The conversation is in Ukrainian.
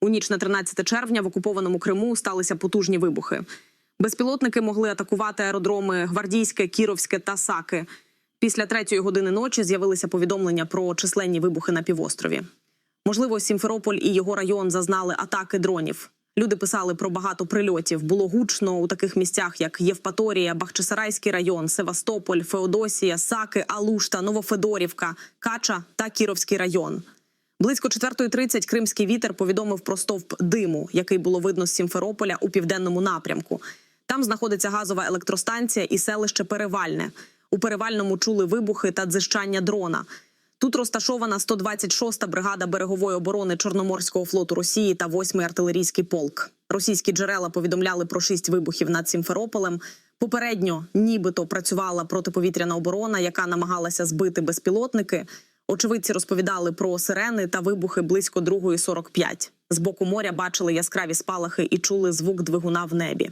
У ніч на 13 червня в окупованому Криму сталися потужні вибухи. Безпілотники могли атакувати аеродроми Гвардійське, Кіровське та Саки. Після третьої години ночі з'явилися повідомлення про численні вибухи на півострові. Можливо, Сімферополь і його район зазнали атаки дронів. Люди писали про багато прильотів. Було гучно у таких місцях, як Євпаторія, Бахчисарайський район, Севастополь, Феодосія, Саки, Алушта, Новофедорівка, Кача та Кіровський район. Близько 4.30 кримський вітер повідомив про стовп диму, який було видно з Сімферополя у південному напрямку. Там знаходиться газова електростанція і селище Перевальне. У перевальному чули вибухи та дзижчання дрона. Тут розташована 126-та бригада берегової оборони Чорноморського флоту Росії та 8-й артилерійський полк. Російські джерела повідомляли про шість вибухів над Сімферополем. Попередньо, нібито працювала протиповітряна оборона, яка намагалася збити безпілотники. Очевидці розповідали про сирени та вибухи близько 2.45. З боку моря бачили яскраві спалахи і чули звук двигуна в небі.